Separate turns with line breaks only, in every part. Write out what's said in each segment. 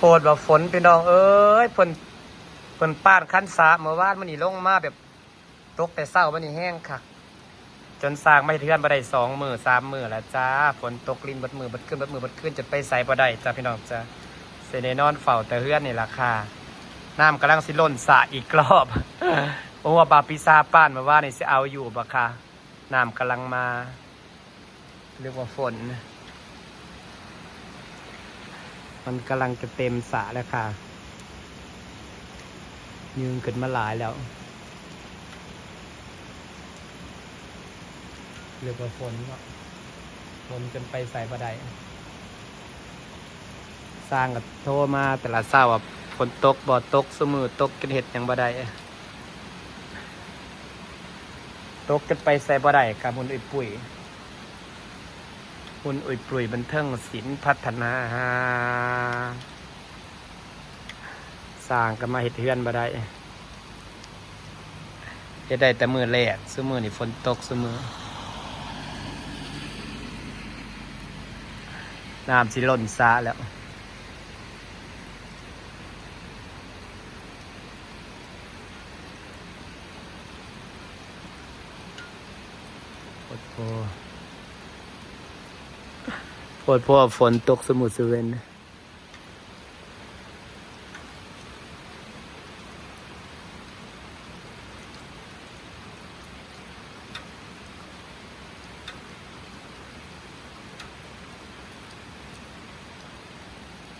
โปรดว่าฝนพี่น้องเอ้ยฝนฝนป้านคันสาเมื่อวานมันนี่ลงมาแบบตกแต่เศร้ามันนี่แห้งค่ะ จนสร้างไม่เทือนบ่ได้สองมือสามมือแล้วจ้าฝนตกลินเบดมือเบดขึ้นเบดมือเบดขึ้นจนไปใส่บ่ได้จ้าพี่น้องจ้าเสได็นอนเฝ้าแต่เฮือนนี่ล่ะค่ะน้ำกำลังสิล่นสะอีกรอบโอ้ว่าบาปิซาป้านมาว่านี่สิเอาอยู่บ่ค่ะน้ำกำลังมาเรียกว่าฝน มันกำลังจะเต็มสระแล้วค่ะ ยืนขึ้นมาหลายแล้วเรียกว่าฝนก็ฝนจนไปใส่บ่ได้สร้างกับโทรมาแต่ละเศร้าอะฝนตกบ่อตกสมือตกจนเห็ดยังบ่ได้ตกจนไปใส่บ่ได้กับมุนอุยปุ๋ย มุนอุยปลุยบันเทิงศิลป์พัฒนาสร้างก็มาเห็ดเฮือนบ่ได้เฮ็ดได้แต่มือแรกซุมือนี่ฝนตกซุมือน้ำสิล่นซาแล้วโพดโพ โพดโพฝนตกสมุทรสุเวนน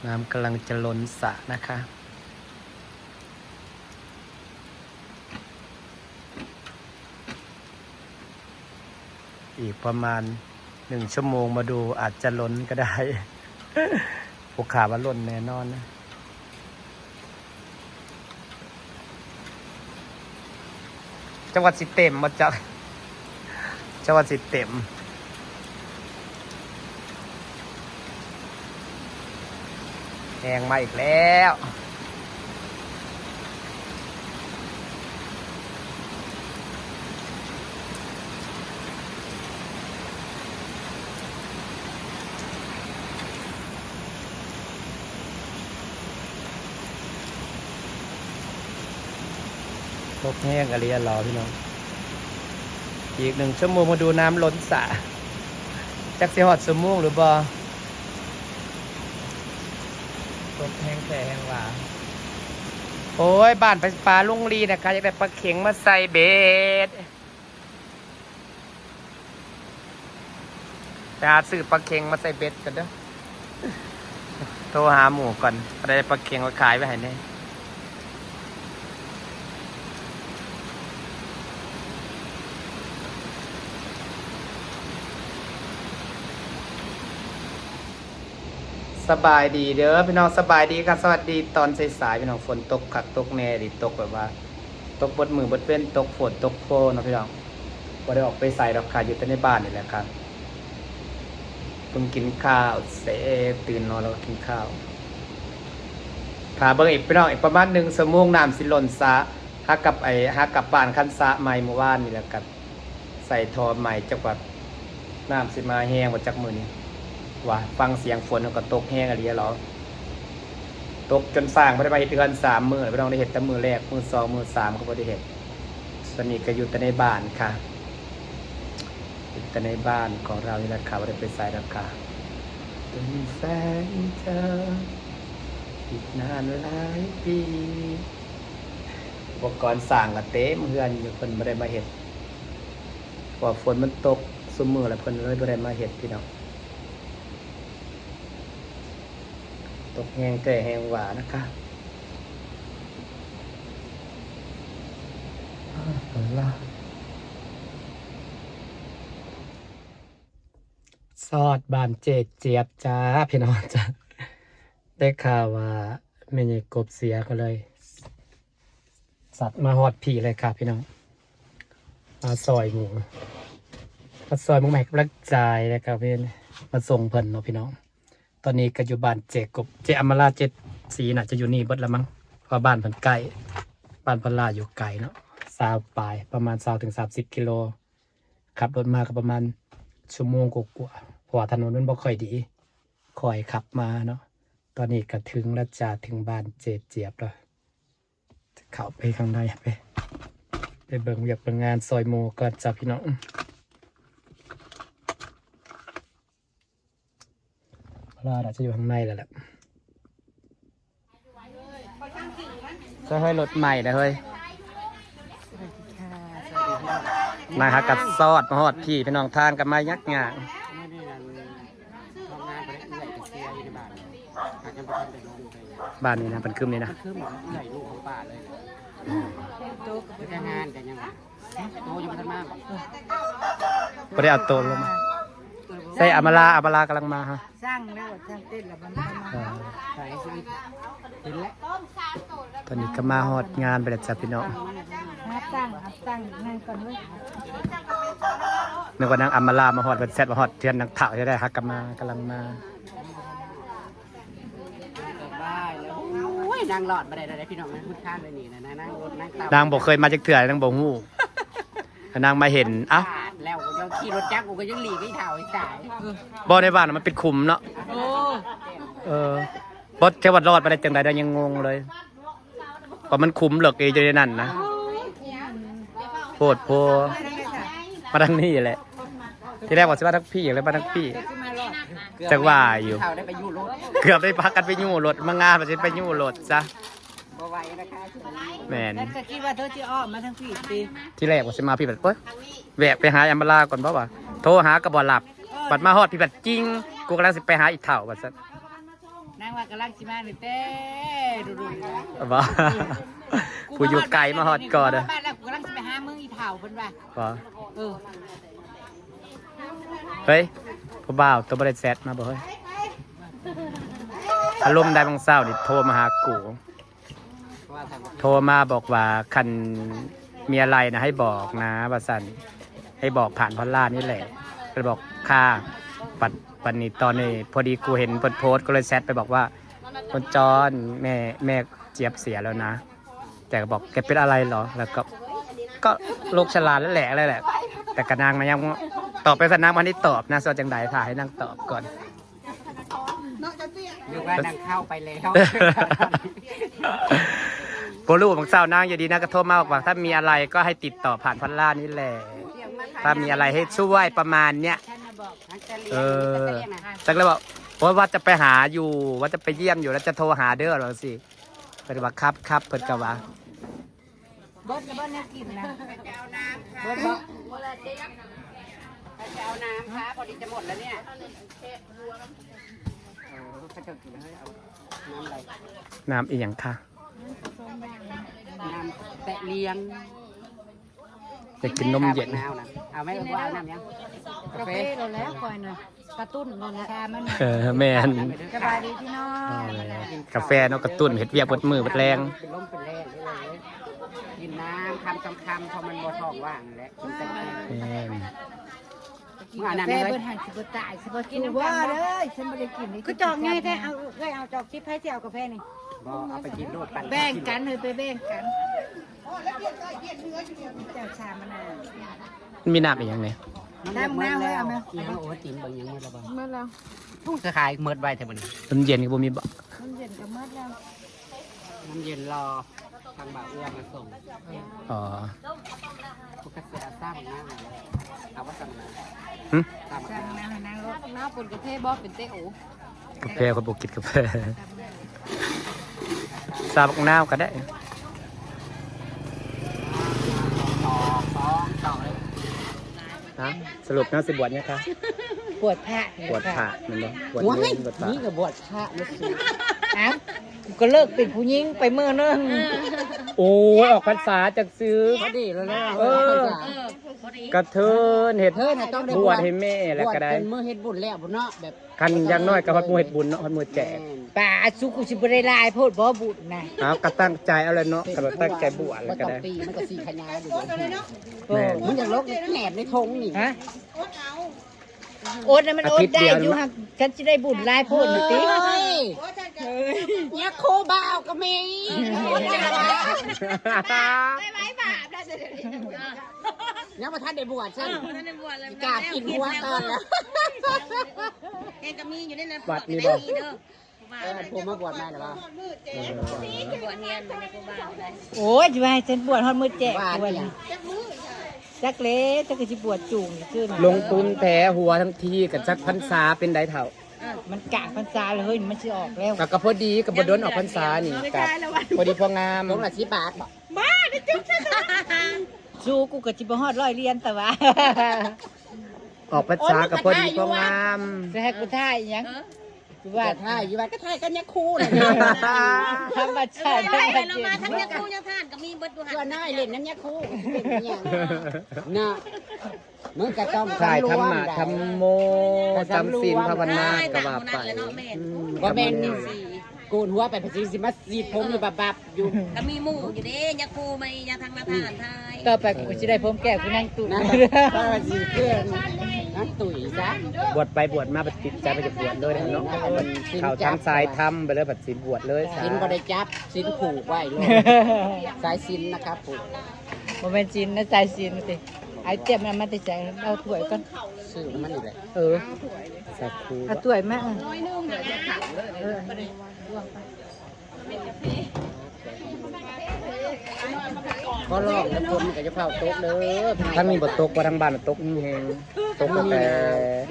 ้ำกำลังจะล้นสระนะคะอีกประมาณ หนึ่งชั่วโมงมาดูอาจจะล้นก็ได้ผูขาว่าล้นแน่นอนนะจังหวัดสิเต็มมาจากจังหวัดสิเต็มแหงมาอีกแล้ว ตกแห้งอะไรอะรอพี่น้อง อีกหนึ่งชั่วโมงมาดูน้ำล้นสระจักสิหอดสมูงหรือบอตกแห้งแค่แห้งหว่าโอ้ย บ้านไปปลาลุงลีนะคะอยากได้ปลาเข็งมาใส่เบ็ดไปหาซื้อปลาเข็งมาใส่เบ็ดกันเด้อโทรหาหมูก่อนอะไรปลาเข็งมาขายไปให้แน่ สบายดีเด้อพี่น้องสบายดีครับสวัสดีตอนสายๆพี่น้องฝนตกขักตกแน่ดิตกแบบว่า ตกบดมือบดเป็นตกฝนตกโฟนเนาะพี่น้องบ่ได้ออกไปใส่ดอกค่ะอยู่แต่ในบ้านนี่แหละครับเพิ่งกินข้าวเสตื่นนอนแล้วก็กินข้าวถาเบิ่งอีกพี่น้องอีกประมาณหนึ่งสมงน้ำสิล่นสะฮักกับไอ้ฮักกับบ้านคันสะใหม่เมื่อวานนี่แหละครับใส่ทอใหม่จักว่าน้ำสิมาแห้งกว่าจักมือนี้ ว่าฟังเสียงฝนก็ตกแห้งอะไรหรอตกจนสร้างไม่ได้ไปเดือนสามมือไม่ต้องได้เห็ดแต่มือแรกมือสองมือสามก็ไม่ได้เห็ดสนนี้ก็อยู่แต่ในบ้านค่ะอยู่แต่ในบ้านของเรานี่แหละค่ะไม่ได้ไปใส่ราคาเป็นแฟนเธออีกนานหลายปีอุปกรณ์สร้างกับเต็มเฮือนอยู่เพิ่นไม่ได้มาเห็ดเพราะฝนมันตกสมมือแล้วเพิ่นเลยไม่ได้มาเห็ดพี่น้อง ตกแห้งเกยแห้งหวานะคะละซอดบานเจดเจี๊ยบจ้าพี่น้องจ้าได้ข่าวว่าไม่ใช่กบเสียก็เลย สัตว์มาหอดผีเลยค่ะพี่น้องมาซอยหมูมาซอยหมูแม็กรักจายนะครับพี่มาส่งเพิ่นเนาะพี่น้อง ตอนนี้ก็อยู่บ้านเจกบเจอมราเจดสีน่ะจะอยู่นี่เบิดละมั้งเพราะบ้านเพิ่นใกล้บ้านพิ่นลาอยู่ไกลเนาะสาวปลายประมาณสาวถึงสามสิบกิโลขับรถมาก็ประมาณชั่วโมงกว่าๆเพราะว่าถนนมันบ่ค่อยดีคอยขับมาเนาะตอนนี้ก็ถึงแล้วจ้าถึงบ้านเจเจี๊ยบแล้วจะเข้าไปข้างในไปไปเบิ่งเวียกเบิ่งงานซอยโมก่อนจ้าพี่น้อง พราะว่าเราจะอยู่ข้างในแล้วแหละจะให้รถใหม่นะเฮ้ยมาหากัดซอดมาฮอดพี่พี่น้องทานกันมายักงาง
ไม่ได้นั่นทำงานไปได้เอื่อยแต่เสียอยู่ในบ้านหากยังไปทำแต่ลงไป
บ้านนี้นะเป็นคืมนี้นะ
คือหมอเอื่อยลูกของป้าเลยไปแต่งานกันยังไงโตอยู่พัฒนมาก
ไม่ได้เอาโตวลงมา ใส่อามาลาอามาลากำลังมาฮะ
สร้างแล้วสร้างเต้นแล้วมันก็มา
เออ
ใส่ชีวิตเห็นแล้ว
ตอนนี้ก็มาฮอดงานไปแล้วจ้ะพี่น้อง
หาตั้งอับตั้งนั่งก่อนเว้ย
นึกว่านางอามาลามาฮอดเป็นแซดมาฮอดเทือนนางเถ่าจะได้ฮักกันมากำลังมา
ได้แล้วโอ้ยนางหลอดมาได้ได้พี่น้องนะพูดข้ามเลยนี่นะนางรถนางเต่านา
งบอกเคยมาจากเถื่อนนางบอกฮู้ นางมาเห็นอะ
แล้วกูยังขี่รถจักรกูก็ยังหลีกไอ้เถ่าไอ้สาย
บ่ในบ้านมันเป็นขุมเนาะ
โอ้
เออบ่เทวัดรอดไปได้จังใดเรายังงงเลยว่ามันขุมเหลือกเอยอยู่ในนั้นนะโพดโพมาทางนี้แหละ ที่แรกว่าสิว่าทั้งพี่เลยมาทั้งพี่ จักว่าอยู่
เถ่าได้ไปอยู่รถ
เกือบได้พักกันไปยู่รถมางานมาสิไปยู่รถซะ
บ่ไหวนะคะ
แมน
แล้วก็คิดว่าเธอจะอ้อมมาทั้งพี่สิ
ที่แรกว่าสิมาพี่แบบเอ้ยแวะไปหาอัมบาลาก่อนเพราะว่าโทรหาก็บ่หลับบัดมาฮอดพี่แบบจริง กูกำลังสิไปหาอีกเถ่าบัดซะ
นางว่ากำลังสิมานี่เต้ดูดู
บ่ผู้อยู่ไกลมาฮอดก่อนเด้อ
บ้านแล้วกูกำลังสิไปหามึงอีเฒ่าเพิ่นว่า
บ่
เออ
เฮ้ยผู้บ่าวตัวบ่ได้แซดมาบ่เฮ้ยอารมณ์ได้บางเศร้านี่โทรมาหากู
ว่าทำ
โทรมาบอกว่าคันมีอะไรนะให้บอกนะว่าสันให้บอกผ่านพอลล่านี่แหละก็เลยบอกค่าปัดปันนี้ตอนนี้พอดีกูเห็นเปิดโพสต์ก็เลยแซดไปบอกว่าคนจอนแม่แม่เจี๊ยบเสียแล้วนะ แต่ก็บอกแกเป็นอะไรเหรอแล้วก็ก็โรคชราแล้วแหละอะไรแหละ แต่กระนางนะยังตอบไปสนางวันนี้ตอบนะส่วนจังใดถ่ายให้นางตอบก่อน
เรียกว่านางเข้าไปแล้ว
โปลูบางเศร้านางอย่าดีนะกระโทษมาบอกว่าถ้ามีอะไรก็ให้ติดต่อผ่านพันล่านี่แหละถ้ามีอะไรให้ช่วยประมาณเนี้ย
ฉันมาบอก
เออจักเลยบอกโอ้ยว่าจะไปหาอยู่ว่าจะไปเยี่ยมอยู่แล้วจะโทรหาเด้อหรอสิเพิ่นว่าครับครับเพิ่นก็ว่า
เบิดกับเบิดแนวกินนะ
เบิดบอกจะเอาน้ำคะพอดีจะหมดแล้วเนี่ยเออเขาจะ กินให้เอาน้ำอะไร
น้ำอีหยังค่ะ
น้ำแตะเลียง
จะกินนมเย็น
น้ำนะเอาไหมว่าเอาน้ำยังกากาแฟ
แฟเราแล้วก่อนน่ะกระตุ้นนั่นแหละชามัน
เออแม่น
สบายดีพี่น้อง
กาแฟเนาะกระตุ้นเฮ็ดเวียกเบิดมือเบิดแรง
เป็นล้มเป็นแรงได้เลยกินน้ำคำสำคำพอมันบ่ท้องว่างนั่นแหละกินแต่
แม่น
มึงเอา
กา
น้ำ
แฟ
ยังไง
เบิดหันสิบ่ตายสิบ่กินว่าเด้อฉันบ่ได้กินคือจอกง่ายแท้เอาเอ้ยเอาจอกคิดให้สิเอากาแฟนี่
บ่เอาไปกินโลดปั่น
แบ่งกันเลยไปแบ่งกันเจ้าชามันาว
มันมีน้ำอีหยังเนี่ย
น้ำน้ำเลยเอาไหมอีห้าโอ้ติ่มเบิ่งยังมืดละบ่
เมื่อแล้ว
ผู้จะขายมืดไว้เถอะบ่นี่
น้ำเย็นก็บ่มีบ่
มันเย็นก็เมื่อแล้ว
น้ำเย็นรอทางบ่าวเอื้อมาส่ง
อ๋อ
ผู้กระเสียสร้างน้ำอะไรเอาว่าสั่งมา
หึ
ตาม
สั่งน้ำให้นางรถ
น้าปนกระเทบอเป็นเตโอกา
แฟคนบ่กินกาแฟ ซาบักน้ำก็ได้
ต่อสองต่อเลย
ฮะสรุปน้าสิบวชเนี่ยคะ
ปวดแผล
บวชพระแมันบ่บวช
ว้า
เน
ย
รบวชพระ
นี่กับบวชพระนะสิ
อ้าวก็เลิกเป็นผู้หญิงไปเมื่อนึง
โอ้ยออกพรรษาจากซื้อ
พอดีแล้วนะ
เออกระเทินเห็ด
เธอน่ะต้องได้
บวชให้แม่แล้วก็ได้
บชเป็นมือเฮ็ดบุญแล้วบุญเนาะแบบ
คันอยังน้อยก็ฮอดหมู่เฮ็ดบุญเนาะฮอดหมู่แจก
ป่าสุกุสิบได้ลายโพดบ่บุญนะ
เอาก็ตั้งใจเอาเลยเนาะก็ตั้งใจบวชแล้วก็
ต่อ
ได้
ปีมันก็สีขยายอยู่เนาะ
แม่น
มันอย่างลกแหนบในทงนี่
ฮะโอ๊ตนะมันโอ๊ตได้อยู่ฮะฉันจะได้บุญลายโพดหรือติ
เฮ้ยเนี่ยโคบ่าวก็มีเนี่ยมาท่านได้บวชใช่ไหมกราบกินหัวก่อนแล้ว
เองก็มีอยู่ในนั้น
วัดนี่บ่
เออผมมาบวชมาหรือเปล่า
เออ
บวชเฮียนมันในกูบ้าได้
โอ้ยจะไปให้ฉันบวชฮอดมือแจก
ว่า
บวช
เนี่ย
จักเล็จักก็สิบวชจูงขึ้น
ลงทุนแท้หัวทั้งทีกับจักพรรษาเป็นไดเท่า
มันกลางพรรษาเลยเฮ้ยมันสิออกแล้ว
ก็ก็พอดีกับบดนออกพรรษานี่กับพอดีพองาม
ลงละสิบบาทบอก
สู้กูก็สิบ่ฮอดร้อยเรียนแต่ว่า
ออกพรรษากับพอดีพองาม
จะให้กูท่าอีหยังกู
ว่า
ว่า
ถ้าอยู่วัดก็ถ่ายกันเนี่ยคู่เลย
ธรรมชาติธรรม
เรามา
ชา
ทั้ง
ติ
ยังกูยังทานก็มีเบิดดูหั
ตัวนน้อยเล่นน้ำเนี่ยคู่เป็นอย่างน่ะมึงก็ต้อง
ถ่ายธรร
ว
มะธรรมโมจำศีลภาวนาก็ว่าไปอืม
ว่าแม่นนี่สิกูนหัวไปไปสิสิมาสีดผมอยู่บับบับๆอยู่
ก็มีหมู่อยู่เด้ยาคูไม่ยาทางมาทานไทย
ต่อไปกูสิได้ผมแก้วกูนั่งตู้
นะก็สีเพื่อน นั่นตุ๋ยซะ
บวชไปบวชมาปฏิดใจไปจะบวชเลยนะเนาะเขาทำสายทำไปเลยปฏิบวชเลยสา
สินบริจับสินผูกไว้เลยสายสินนะครับผูก
บ่แม่นจินนะสายสินติไอ้เจ็บมันมาแต่ใจเอาถ้วยก่อน
ซื้อมันนี่แหละ
เออสักครู
เอาถ้วยมาเออ
ก็ลอกแล้วคนมันก็จะเผาโต๊ะเด้อ
ทั้งมีบทตกว่าทั้งบ้านตกนี่แหงตกแต่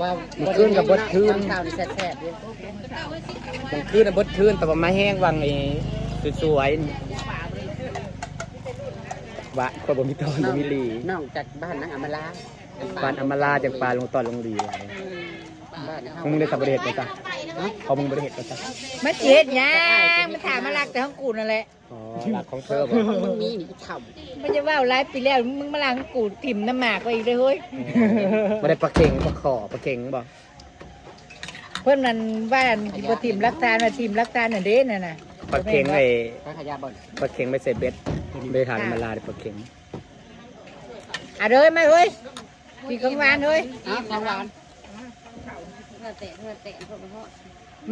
ว่า
มันขึ้นกับบทขึ้น
ข้าวนี่แซ่บๆเด้อ
มันคืนน่ะบดคืนแต่ว่ามาแห้งวังไอ้สวยๆนี่วะคนบ่มีตอนบ่มีหลี
นอกจากบ้านนางอำมาลา
ปานอำมาลาจากปลาลงตอนลงหลีไหล
บ้านเฮา
มึงได้สับประเดชไปจ้ะ เขามึงประเดชไปจ้ะ
มาเจ็ดหยังมันถามมาลักแต่ของกูนั่นแหละ
อ๋อหลักของเธอบ่
มึงมีนี่เท่า
มันจะว่าหลายปีแล้วมึงมาลังกูถิ่มน้ำหมากไว้อีกเลยเฮ้ย
บ่ได้ปลาเข่งปลาขอปลาเข่งบ่
เพื่อนมันว่าอันที่บ่ถิ่มรักทานมาถิ่มรักทานน่ะเด้น่ะน่ะ
ปลาเข่งไอ้
พระขยาบ่น
ปลาเข่งไม่ใส่เบ็ดไปทานอำมาลาได้ปลาเข่ง
อะเด้ยมาเฮ้ยกินของหวานเฮ้ย
อ้าวทางหวาน
เพื่อเตะเพื่อเตะเพื่อมาฮอด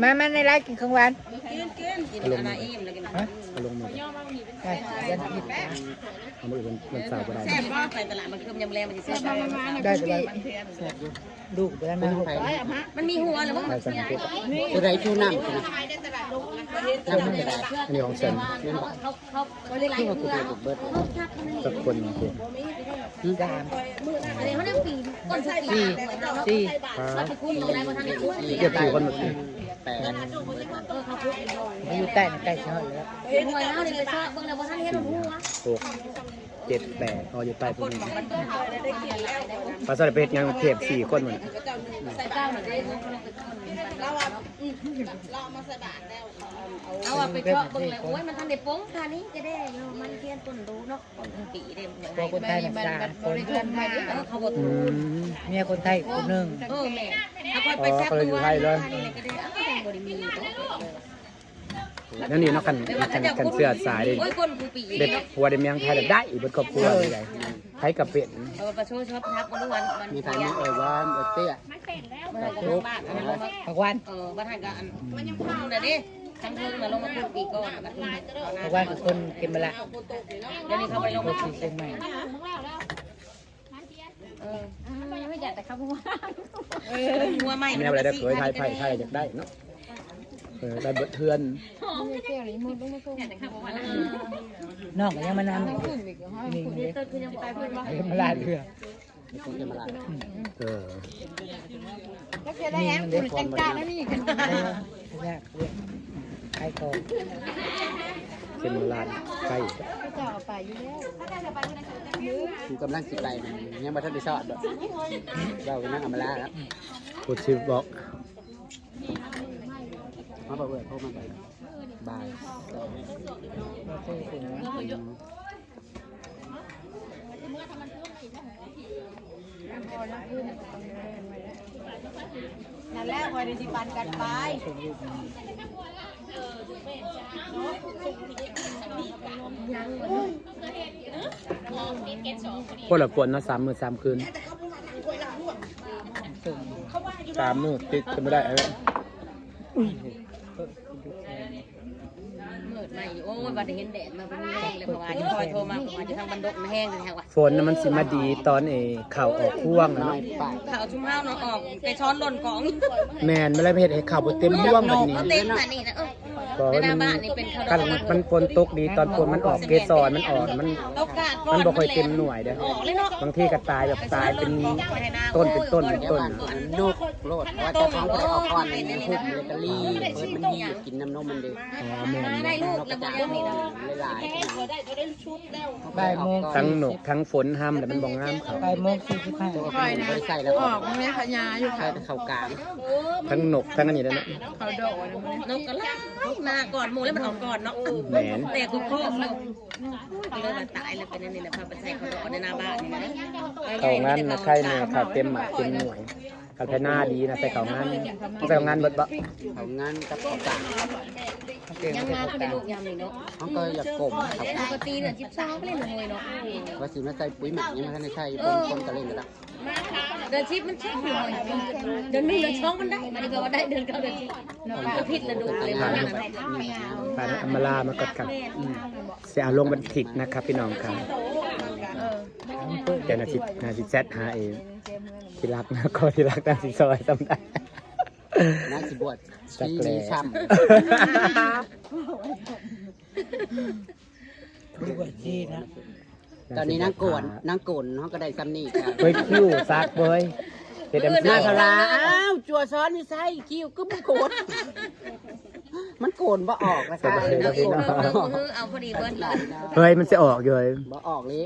มามาในร้านกินของหวาน
กินกินกินอะไรอิ่มแล้วกิน
เอาลงมา
ไปเดี๋ยวกิน
เอามาอีกมันมันสาวบ่ได้
แซ่บบ่ไปตลาดมันคือยำแรงมันจะแซ่บ
ได้ไปได้ลูกไปแล้วนะ
มันมีหัวหรือมั้ง
ไปสังเกต
ผู้ใดชูน้ำกูนะน้ำไม่ได้
อันนี้ของฉัน
แม่นบ่
เขาเขาเขาได้ไร
ที่ว่ากู
เพื่อ
ไปเบิด
สักคนหนึ่งคน
สาม
อันนี้เขาเรียกปีต้นทุกปี
สี่
เขาไปคุ้มอะไรมาทางนี้คุ้ม
เก็บสี่คนหมดเลย
แปด
เออเขาคุ้มอีกหน่อยู่
ใต้น่ะใกล้ชิดแล้ว
เห็นหน่อยแล้วเดี๋ยวไปชอบเบิ่งแล้วว่ท่านเฮ็ดหัว
หกเจ็ดแปดอ๋ออยู่ใต้พวกนี้ภาษาประเทศงานกรุงเทพสี่คนหมด
ใส่เก้าหน่อยได้เงินเราอะเรามาใส่บาทแล้วเอาอะไปชอบเบิ่งเลยโอ้ยมันทันได้ป้งค่ะนี่จะได้เนาะมันเทียนต้นดูเนาะต้นปีเด้เหมือน
คนไทยน่ะสามคน
เออเขาบอก
เมียคนไทยคนหนึ่ง
เออแม่ ถ้าคนไปแซ่บตัวนี่ก็ได้เอาก็ยังบ่ได้มี
แล้วนี่เนาะกันกันกันเสื้อสายเลย
โอ้ยคนกูปี
เด็ดหัวเด็ดเมียงไทยได้อีกบนครอบครัวเลยไทยกับเป็ด
เอาไปช่วยชอบทักมาทุกวันมัน
มีทางนี้เอ่ยว่าเอ่ยเตี้ย
มันก็ลงบ้านอันนั้นลงมา
พักวัน
เออบ้านทางการมันยังพูดน่ะดิทั้งเพิ่งน่ะลงมาพูดปีก่อนน่ะ
พักวันคือคนเก็บมาละ
เดี๋ยวนี้เขาไปลง
ค
มาน
ที่เชียงใหม่
ไม่จัดแต่ครับว่าเออหัวใหม่
แม่อะไรได้เคยไทยไทยไทยอยากได้เนาะเออได้เบิดเทือน
นอก็ยังมานำนี่เลย
เติร์คือยังไปเพื่อนว่า
เก็บมาละเรือ
คนจะมาละ
เออ
นี่มันเด็กคนจ้าแล้วนี่กันยากเลยใครก่อน
เป็นโบราณใกล้
กูกำลังสิไปมันยังมาทันได้ชอดดอกเราก็นั่งอำมาลาแล้ว
พูดชื่อบอก
มาบอกเบิดโทรมาบ่อยบาย
นั่นแหละคอยได้สิปันกันไป
คนละคนเนาะสามมือสามคืนสามมือติดจะไม่ได้ไอ้เว้ย
มืดมาอ ยู่โอ้ยว่าได้เห็นแดดมาเป็นแรงเลยเพราะว่าจะคอยโทรมาเพราะว่าจะทางบันดกมันแห้งเลยแถวว่า
ฝนน่ะมันสิมาดีตอนเอข่าวออกพ่วงน่ะ
น้อ
เนาะ
ยไป
ข่าวชุ่มห้าวเนาะออกไปช้อนหล่นกอง
แม่นไม่ได้เฮ็ดให้ข่าวบ่เต็มพ่วงแบบนี้
เต็มอันนี้นะเออ
ก็
ในหน้า
มัน
บ้านนี่เป็นขน
กัน
ม
มันฝนตกดีตอนฝนมันออกเกสรมันออกมัน
โอกาสก่อ
มันนบ่ค่อยเต็มหน่วยเด้อ
ออกเลยเนาะ
บางทีก็ตายแบบตายเป็นต้นเป็นต้นเป็น
เดี๋ยว
ต้น
บ้านนก โลดว่าเจะท้าของไปเอาก้อนในหุบเลยตะลีเปิดมันนี่กินน้ำนมมันเด้
อ๋อแม่น
ได้ลูกแล้วบ่ยังนี่นะ
หลายๆ
บ่ายโมง
ทั้งหนกทั้งฝนห้ำแต่มันบ่งามเขา
บ่ายโมงสี่สิบห้า
ตัวเขาไม่ใส่แล้ว
ออกมันไม่ขยาอยู่
ใส่
ค่ะ
แต่เข่ากลาง
ทั้งหนกทั้งอันนี้แล้วเนาะ
เขาโดดนะมัน
นกกระลามาก่อนหมูแล้วมันออกก่อนเนาะ
แหมน
แต่กูโคกแล้วเลยมันตายแล้วเป็นอันนี้แหละพาไปใส่เขาดอกในหน้าบ้านนี่นะ
เขางานนะใครเนี่ยเขาเต็มหมากเต็มหน่วยเขาใช้หน้าดีนะใส่เขางานใส่เขางานเบิดบ่
เขางานกับเข่ากลาง
ยังมาเขาได้ลูกยามนี่เนาะ
เขาก็อยากกลมเขา
ปกติเนี่ยจิบซ้าไปเล่นเลยเนาะ
ว่าสิมาใส่ปุ๋ยหมักยังไม่ทันได้ใส่บนต้นตะเล่นก็ได้
เดินชิปมันชิปหน่อยเดินหนึ่งเดินช่องมันได้มันก็ว่าได้เดินเก้าเดินชิปก็ผิดระดูเลยว่า
ผ่านอำมาลามากดครับอืมเสียลงบันทิกนะครับพี่น้องครับเดี๋ยวนาทีนาทีแชทหาเอง ที่รักนะก็ที่รักนาทีซอยสำได้
น่าสิบวช
จัก
ชี
แล
มีช้
ดูว่าจีนะำ
ตอนนี้นางโกนนางโกนเขาก็ได้ซ้ำนี่ค่ะ
เฮ้ยคิวซักเว้ยเฮ็ดเอ็ม
ห
ซี
น้าพลาอ้าว จัวซ้อนนี่ใส่คิ้วก็มันโกนมันโกนบ่ออกนะคะ
เอาเอาพอดีเบิ้ล
เฮ้ยมันจะออกอยู่เลย
บ่ออกเลย